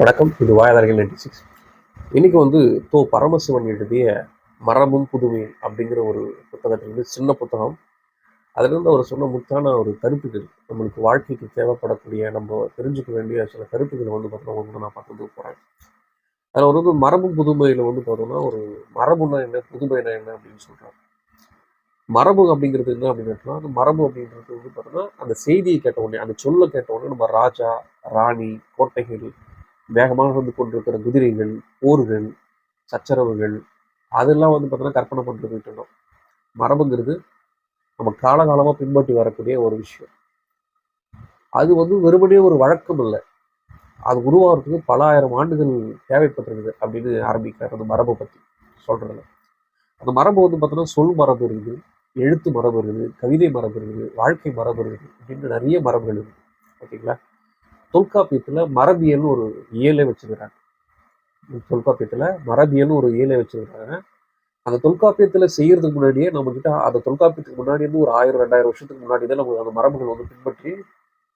வணக்கம். இது வாயதார்கள் ninety six. இன்னைக்கு வந்து தோ பரமசிவன் எழுதிய மரபும் புதுமையும் அப்படிங்கிற ஒரு புத்தகத்திலிருந்து சின்ன புத்தகம். அதிலிருந்து அவர் சொன்ன முத்தான ஒரு கருத்துக்கள் நம்மளுக்கு வாழ்க்கைக்கு தேவைப்படக்கூடிய நம்ம தெரிஞ்சுக்க வேண்டிய சில கருத்துக்களை வந்து பார்த்தோம்னா வந்து நான் பார்த்து போகிறேன் அதில் வந்து மரபும் புதுமையில் வந்து பார்த்தோம்னா ஒரு மரபுனா என்ன புதுமைனா என்ன அப்படின்னு சொல்கிறாங்க மரபு அப்படிங்கிறது என்ன அப்படின்னு அந்த மரபு அப்படின்றது வந்து பார்த்தோம்னா அந்த செய்தியை கேட்ட உடனே அந்த சொல்ல கேட்ட உடனே நம்ம ராஜா ராணி கோட்டைகள் வேகமாக வந்து கொண்டிருக்கிற குதிரைகள் போர்கள் சச்சரவுகள் அதெல்லாம் வந்து பார்த்தோன்னா கற்பனை பண்ணிட்டு விட்டுணும் மரபுங்கிறது நம்ம காலகாலமாக பின்பற்றி வரக்கூடிய ஒரு விஷயம். அது வந்து வெறுமனே ஒரு வழக்கம் இல்லை. அது உருவாகிறதுக்கு பல ஆயிரம் ஆண்டுகள் தேவைப்பட்டிருக்குது அப்படின்னு ஆரம்பிக்கிறார் அந்த மரபை பற்றி சொல்கிறதுல அந்த மரபு வந்து பார்த்தோன்னா சொல் மரபு இருக்குது எழுத்து மரபு இருக்குது கவிதை மரபு இருக்குது வாழ்க்கை மரபு இருக்குது அப்படின்னு நிறைய மரபுகள் இருக்குது. ஓகேங்களா? தொல்காப்பியத்தில் மரபியல்னு ஒரு இயலை வச்சுக்கிறாங்க தொல்காப்பியத்தில் மரபியல்னு ஒரு இயலை வச்சுக்கிறாங்க அந்த தொல்காப்பியத்தில் செய்கிறதுக்கு முன்னாடியே நம்மக்கிட்ட அந்த தொல்காப்பியத்துக்கு முன்னாடி இருந்து ஒரு ஆயிரம் ரெண்டாயிரம் வருஷத்துக்கு முன்னாடி தான் நம்ம அந்த மரபுகள் வந்து பின்பற்றி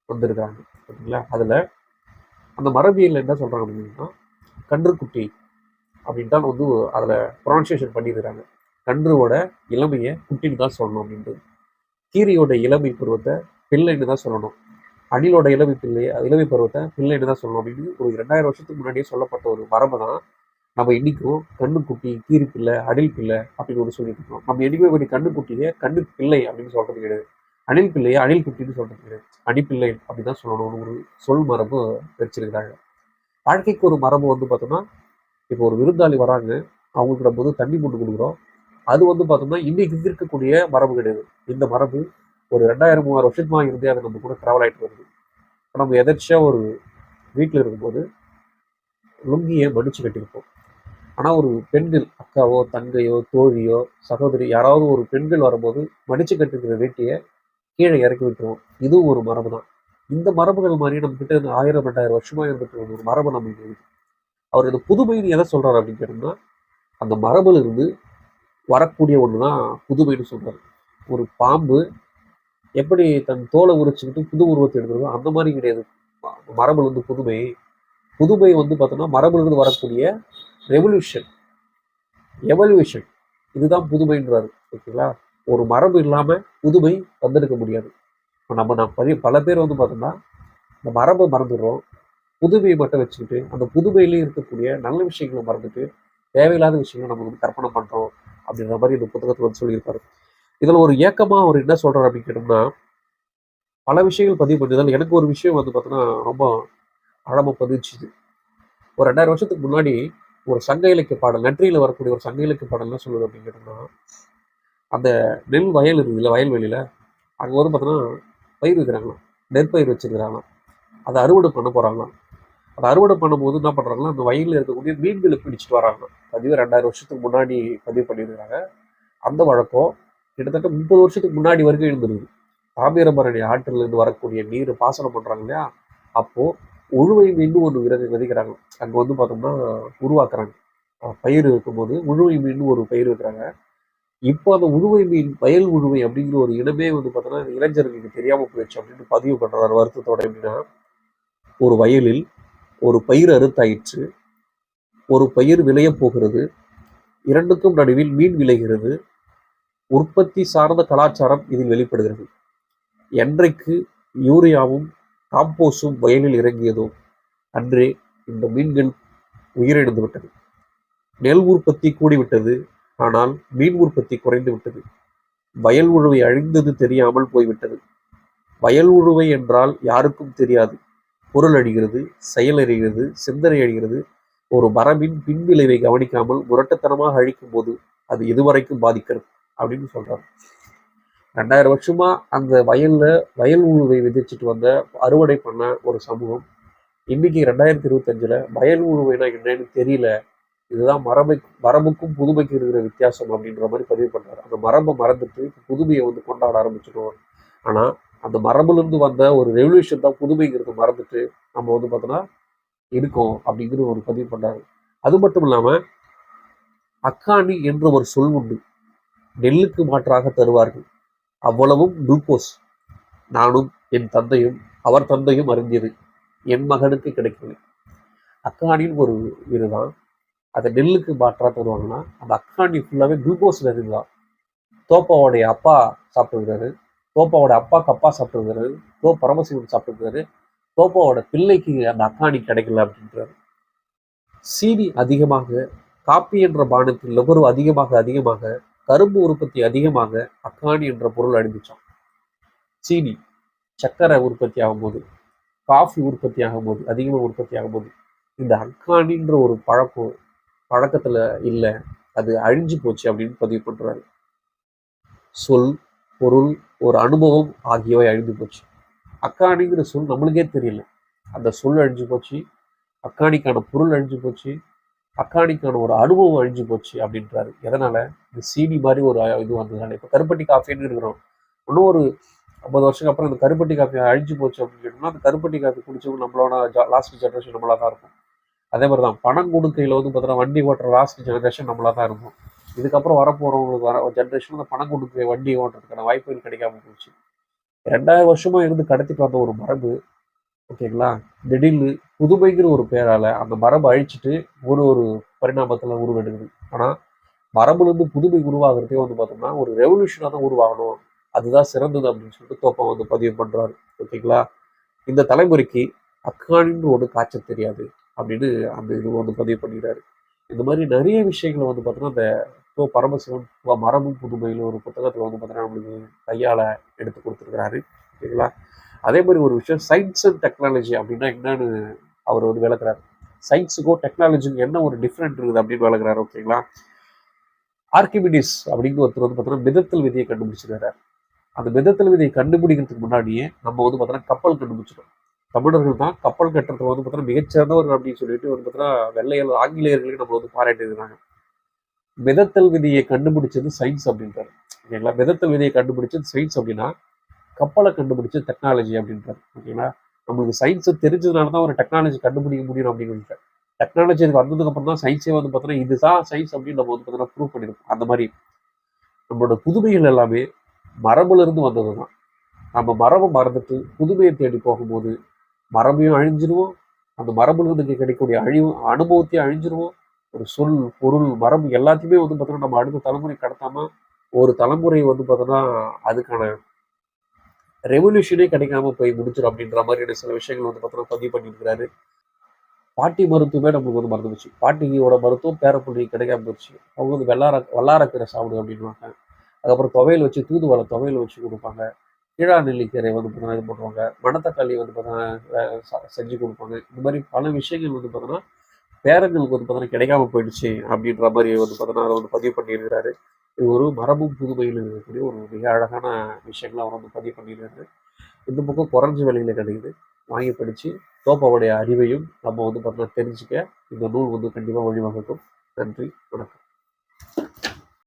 வந்திருக்காங்க ஓகேங்களா அதில் அந்த மரபியல் என்ன சொல்கிறாங்க அப்படின்னா கன்றுக்குட்டி அப்படின்ட்டு தான் வந்து அதில் ப்ரொனன்சியேஷன் பண்ணியிருக்கிறாங்க. கன்றுவோட இளமையை குட்டின்னு தான் சொல்லணும் அப்படின்ட்டு கீரியோட இளமை பருவத்தை பிள்ளைன்னு தான் சொல்லணும். அணிலோட இளமை பிள்ளை இளவி பருவத்தை பிள்ளைன்னு தான் சொல்லணும். அப்படின்னு ஒரு ரெண்டாயிரம் வருஷத்துக்கு முன்னாடியே சொல்லப்பட்ட ஒரு மரபு தான் நம்ம இன்னைக்கும் கண்ணுக்குட்டி கீரி பிள்ளை அணில் பிள்ளை அப்படின்னு ஒரு சொல்லிட்டு இருக்கோம். நம்ம என்னைக்குமே இப்படி கண்ணுக்குட்டியை கண்ணு பிள்ளை அப்படின்னு சொல்றது கிடையாது. அணில் பிள்ளையை அணில் குட்டின்னு சொல்றது கிடையாது. அணிப்பிள்ளை அப்படின்னு தான் சொல்லணும்னு ஒரு சொல் மரபு வச்சிருக்கிறாங்க. வாழ்க்கைக்கு ஒரு மரபு வந்து பார்த்தோம்னா இப்போ ஒரு விருந்தாளி வராங்க அவங்களுக்கு நம்ம வந்து தண்ணி போட்டு கொடுக்குறோம். அது வந்து பார்த்தோம்னா இன்னைக்கு இருக்கக்கூடிய மரபு கிடையாது. இந்த மரபு ஒரு ரெண்டாயிரம் மூவாயிரம் வருஷத்துமா இருந்தே அது நம்ம கூட ட்ராவல் ஆகிட்டு வருது. இப்போ நம்ம எதர்ச்சியாக ஒரு வீட்டில் இருக்கும்போது லுங்கியை மடிச்சு கட்டியிருப்போம்? ஆனால் ஒரு பெண்கள் அக்காவோ தங்கையோ தோழியோ சகோதரி யாராவது ஒரு பெண்கள் வரும்போது மடிச்சு கட்டிருக்கிற வேட்டியை கீழே இறக்கி விட்டுருவோம் இதுவும் ஒரு மரபு தான். இந்த மரபுகள் மாதிரி நம்ம கிட்ட ஆயிரம் ரெண்டாயிரம் வருஷமா இருந்துட்டு ஒரு மரபு நம்மளுக்கு இருக்குது அவர் இந்த புதுமைன்னு எதை சொல்றாரு அப்படின்னு கேட்டோம்னா அந்த மரபுல இருந்து வரக்கூடிய ஒன்று தான் புதுமைன்னு சொல்றாரு. ஒரு பாம்பு எப்படி தன் தோலை உரிச்சுக்கிட்டு புது உருவத்தை எடுக்கிறதோ? அந்த மாதிரி கிடையாது. மரபு மரபுல புதுமை. புதுமை வந்து பார்த்தோம்னா மரபுலருந்து வரக்கூடிய ரெவல்யூஷன் எவல்யூஷன் இதுதான் புதுமைன்றாரு. ஓகேங்களா? ஒரு மரபு இல்லாமல் புதுமை வந்திருக்க முடியாது. இப்போ நம்ம நான் பதி பல பேர் வந்து பார்த்தோம்னா இந்த மரபை மறந்துடுறோம். புதுமையை மட்டும் வச்சுக்கிட்டு அந்த புதுமையிலேயே இருக்கக்கூடிய நல்ல விஷயங்களை மறந்துட்டு தேவையில்லாத விஷயங்களை நம்ம வந்து கற்பனை பண்ணுறோம் அப்படின்ற மாதிரி இந்த புத்தகத்தில் வந்து சொல்லியிருப்பாரு. இதில் ஒரு ஏக்கமாக அவர் என்ன சொல்கிறார் அப்படின்னு கேட்டோம்னா பல விஷயங்கள் பதிவு பண்ணியதால் எனக்கு ஒரு விஷயம் வந்து பார்த்தோன்னா ரொம்ப ஆழமாக பதிச்சுது ஒரு ரெண்டாயிரம் வருஷத்துக்கு முன்னாடி ஒரு சங்க இலக்கிய பாடல் நன்றியில் வரக்கூடிய ஒரு சங்க இலக்கிய பாடல் என்ன சொல்லுது அப்படின்னு கேட்டோம்னா அந்த நெல் வயல் இருக்குதுல்ல வயல்வெளியில் அங்கே வந்து பார்த்தோன்னா பயிர் வைக்கிறாங்களாம். நெற்பயிர் வச்சுருக்கிறாங்களாம். அதை அறுவடை பண்ண போகிறாங்களாம் அதை அறுவடை பண்ணும்போது என்ன பண்ணுறாங்கன்னா அந்த வயலில் இருக்கக்கூடிய மீன்களை பிடிச்சிட்டு வராங்க பதிவு ரெண்டாயிரம் வருஷத்துக்கு முன்னாடி பதிவு பண்ணியிருக்கிறாங்க. அந்த வழக்கம் கிட்டத்தட்ட முப்பது வருஷத்துக்கு முன்னாடி வரைக்கும் இருந்திருக்கு தாமிரபரணி ஆற்றிலிருந்து வரக்கூடிய நீர் பாசனம் பண்ணுறாங்க இல்லையா? அப்போது உழுவை மீன் ஒன்று விதை விதைக்கிறாங்க. அங்கே வந்து பார்த்தோம்னா உருவாக்குறாங்க. பயிர் வைக்கும்போது உழுவை மீன் ஒரு பயிர் வைக்கிறாங்க. இப்போ அந்த உழுவை மீன் வயல் உழுவை அப்படிங்கிற ஒரு இனமே வந்து பார்த்தோன்னா இளைஞர்களுக்கு தெரியாமல் போயிடுச்சு அப்படின்னு பதிவு பண்ணுறாரு வருத்தத்தோட எப்படின்னா ஒரு வயலில் ஒரு பயிர் அறுத்தாயிற்று. ஒரு பயிர் விளையப் போகிறது. இரண்டுக்கும் நடுவில் மீன் விளைகிறது. உற்பத்தி சார்ந்த கலாச்சாரம் இதில் வெளிப்படுகிறது. என்றைக்கு யூரியாவும் காம்போஸும் வயலில் இறங்கியதோ அன்றே இந்த மீன்கள் உயிரிழந்து விட்டது. நெல் உற்பத்தி கூடிவிட்டது ஆனால் மீன் உற்பத்தி குறைந்து விட்டது. வயல் உழுவை அழிந்தது தெரியாமல் போய்விட்டது. வயல் உழுவை என்றால் யாருக்கும் தெரியாது. பொருள் அழிகிறது செயல் அழிகிறது சிந்தனை அழிகிறது. ஒரு மரபின் பின்விளைவை கவனிக்காமல் முரட்டத்தனமாக அழிக்கும் போது அது இதுவரைக்கும் பாதிக்கிறது. அப்படின்னு சொல்கிறார் ரெண்டாயிரம் வருஷமா அந்த வயல்ல வயல் உழுவை விதிச்சிட்டு வந்த அறுவடை பண்ண ஒரு சமூகம். இன்னைக்கு ரெண்டாயிரத்தி இருபத்தஞ்சுல வயல் உழுவைனா என்னன்னு தெரியல. இதுதான் மரபை மரபுக்கும் புதுமைக்கும் இருக்கிற வித்தியாசம் அப்படின்ற மாதிரி பதிவு பண்றாரு. அந்த மரபை மறந்துட்டு இப்போ புதுமையை வந்து கொண்டாட ஆரம்பிச்சிட்டோம். ஆனா அந்த மரபுலேருந்து வந்த ஒரு ரெவல்யூஷன் தான் புதுமைங்கிறத மறந்துட்டு நம்ம வந்து பார்த்தோன்னா இருக்கோம் அப்படிங்கிற ஒரு பதிவு பண்றாரு. அது மட்டும் இல்லாம அக்காணி என்ற ஒரு சொல் உண்டு. நெல்லுக்கு மாற்றாக தருவார்கள். அவ்வளவும் குளுக்கோஸ். நானும் என் தந்தையும் அவர் தந்தையும் அறிந்தது என் மகனுக்கு கிடைக்கவில்லை. அக்காணின்னு ஒரு இதுதான். அதை நெல்லுக்கு மாற்றாக தருவாங்கன்னா அந்த அக்காணி ஃபுல்லாகவே குளுக்கோஸ் நிறைந்து தான் தோப்பாவோடைய அப்பா சாப்பிட்டுருக்காரு தோப்பாவோட அப்பா அப்பா சாப்பிட்டுருக்காரு தோ பரமசிவன் சாப்பிட்டுருக்காரு தோப்பாவோட பிள்ளைக்கு அந்த அக்காணி கிடைக்கல அப்படின்றாரு. சீனி அதிகமாக காப்பி என்ற பானத்தில் நுகர்வு அதிகமாக அதிகமாக கரும்பு உற்பத்தி அதிகமாக அக்காணி என்ற பொருள் அழிந்துச்சான் சீனி சர்க்கரை உற்பத்தி ஆகும்போது காஃபி உற்பத்தி ஆகும்போது அதிகமாக உற்பத்தி ஆகும்போது இந்த அக்கானின்ற ஒரு பழக்கம் பழக்கத்தில் இல்லை அது அழிஞ்சு போச்சு அப்படின்னு பதிவு பண்ணுறாரு சொல் பொருள் ஒரு அனுபவம் ஆகியவை அழிந்து போச்சு. அக்காணிங்கிற சொல் நம்மளுக்கே தெரியல. அந்த சொல் அழிஞ்சு போச்சு அக்காணிக்கான பொருள் அழிஞ்சு போச்சு அக்காணிக்கான ஒரு அனுபவம் அழிஞ்சு போச்சு அப்படின்றாரு. எதனால? இந்த சீனி மாதிரி ஒரு இது வந்ததுனால. இப்போ கருப்பட்டி காஃபின்னு இருக்கிறோம். இன்னும் ஒரு ஐம்பது வருஷத்துக்கு அப்புறம் இந்த கருப்பட்டி காஃபி அழிஞ்சு போச்சு அப்படின்னு கேட்டோம்னா அந்த கருப்பட்டி காஃபி குடிச்சவங்க நம்மளோட லாஸ்ட் ஜென்ரேஷன் நம்மளா தான் இருக்கும். அதே மாதிரி தான் பணம் கொடுக்கையில் வந்து பார்த்தீங்கன்னா வண்டி ஓட்டுற லாஸ்ட் ஜென்ரேஷன் நம்மளா தான் இருக்கும் இதுக்கப்புறம் வரப்போகிறவங்களுக்கு வர ஜென்ரேஷன் அந்த பணம் கொடுக்க வண்டி ஓட்டுறதுக்கான வாய்ப்புகள் கிடைக்காம போச்சு. ரெண்டாயிரம் வருஷமா இருந்து கடத்திட்டு வந்த ஒரு மரபு ஓகேங்களா? திடீர்னு புதுமைங்கிற ஒரு பேரால அந்த மரபு அழிச்சிட்டு ஒரு ஒரு பரிணாமத்துல உருவெடுக்குது. ஆனா மரபுலேருந்து புதுமை உருவாகிறதே வந்து பார்த்தோம்னா ஒரு ரெவல்யூஷனாக தான் உருவாகணும். அதுதான் சிறந்தது அப்படின்னு சொல்லிட்டு தோப்பம் வந்து பதிவு பண்ணுறாரு ஓகேங்களா? இந்த தலைமுறைக்கு அக்கானின்னு ஒன்று காய்ச்சல் தெரியாது அப்படின்னு அந்த இது வந்து பதிவு பண்ணிடுறாரு இந்த மாதிரி நிறைய விஷயங்களை வந்து பார்த்தோன்னா அந்த தோ பரமசிவன் மரபும் புதுமையில் ஒரு புத்தகத்தில் வந்து பார்த்தோன்னா நம்மளுக்கு கையால் எடுத்து கொடுத்துருக்கிறாரு. ஓகேங்களா? அதே மாதிரி ஒரு விஷயம் சயின்ஸ் அண்ட் டெக்னாலஜி அப்படின்னா என்னன்னு அவர் வந்து விளக்குறாரு. சயின்ஸுக்கும் டெக்னாலஜிக்கும் என்ன ஒரு டிஃப்ரெண்ட் இருக்குது அப்படின்னு விளக்குறாரு ஓகேங்களா ஆர்கிமிடிஸ் அப்படிங்கிற ஒருத்தர் வந்து பார்த்தீங்கன்னா மிதத்தல் விதியை கண்டுபிடிச்சிருக்கிறார். அந்த மிதத்தல் விதியை கண்டுபிடிக்கிறதுக்கு முன்னாடியே நம்ம வந்து பார்த்தோன்னா கப்பல் கண்டுபிடிச்சிடும் தமிழர்கள் தான் கப்பல் கட்டுறதுல வந்து பார்த்தோன்னா மிகச்சிறந்தவர் அப்படின்னு சொல்லிட்டு வந்து பார்த்தோன்னா வெள்ளையர் ஆங்கிலேயர்களுக்கு நம்ம வந்து பாராட்டியிருக்காங்க மிதத்தல் விதியை கண்டுபிடிச்சது சயின்ஸ் அப்படின்றாரு. ஓகேங்களா மிதத்தல் விதியை கண்டுபிடிச்சது சயின்ஸ் அப்படின்னா கப்பலை கண்டுபிடிச்ச டெக்னாலஜி அப்படின்றாரு. ஓகேங்களா நம்மளுக்கு சயின்ஸை தெரிஞ்சதுனால தான் ஒரு டெக்னாலஜி கண்டுபிடிக்க முடியும் அப்படின்னு டெக்னாலஜி வந்ததுக்கு அப்புறம் தான் சயின்ஸே வந்து பார்த்தீங்கன்னா இதுதான் சயின்ஸ் அப்படின்னு நம்ம வந்து பார்த்தீங்கன்னா ப்ரூவ் பண்ணியிருக்கோம் அந்த மாதிரி நம்மளோட புதுமைகள் எல்லாமே மரபுலேருந்து வந்தது தான். நம்ம மரபை மறந்துட்டு புதுமையை தேடி போகும்போது மரபையும் அழிஞ்சிருவோம். அந்த மரபுலேருந்து கிடைக்கக்கூடிய அழிவு அனுபவத்தையும் அழிஞ்சிருவோம். ஒரு சொல் பொருள் மரபு எல்லாத்தையுமே வந்து பார்த்தோன்னா நம்ம அடுத்த தலைமுறை கடத்தாமல் ஒரு தலைமுறை வந்து பார்த்தோன்னா அதுக்கான ரெவல்யூஷனே கிடைக்காம போய் முடிச்சிடும் அப்படின்ற மாதிரியான சில விஷயங்கள் வந்து பார்த்தோன்னா பதிவு பண்ணியிருக்கிறாரு பாட்டி மருத்துவமே நம்மளுக்கு வந்து மறந்துடுச்சு. பாட்டியோட மருத்துவம் பேரப்புள்ளி கிடைக்காம போச்சு அவங்க வந்து வெள்ளார வல்லாரக்கீரை சாப்பிடு அப்படின்வாங்க அதுக்கப்புறம் துவையல் வச்சு தூதுவளை துவையல் வச்சு கொடுப்பாங்க. கீழா நெல்லிக்கீரை வந்து பார்த்தீங்கன்னா இது பண்ணுவாங்க. மணத்தக்காளி வந்து பார்த்தீங்கன்னா செஞ்சு கொடுப்பாங்க. இந்த மாதிரி பல விஷயங்கள் வந்து பார்த்தோன்னா பேரங்களுக்கு வந்து பார்த்தீங்கன்னா கிடைக்காம போயிடுச்சு அப்படின்ற மாதிரி வந்து பார்த்தோன்னா அதை வந்து பதிவு பண்ணியிருக்கிறாரு. இது ஒரு மரபும் புதுமையில் இருக்கக்கூடிய ஒரு மிக அழகான விஷயங்களை அவர் வந்து பதிவு பண்ணியிருக்காரு. இந்த பக்கம் குறைஞ்ச விலையில் கிடைக்குது. வாங்கி படித்து தோப்பாவுடைய அறிவையும் நம்ம வந்து பார்த்தீங்கன்னா தெரிஞ்சுக்க இந்த நூல் வந்து கண்டிப்பாக வழிவகுக்கும். நன்றி வணக்கம்.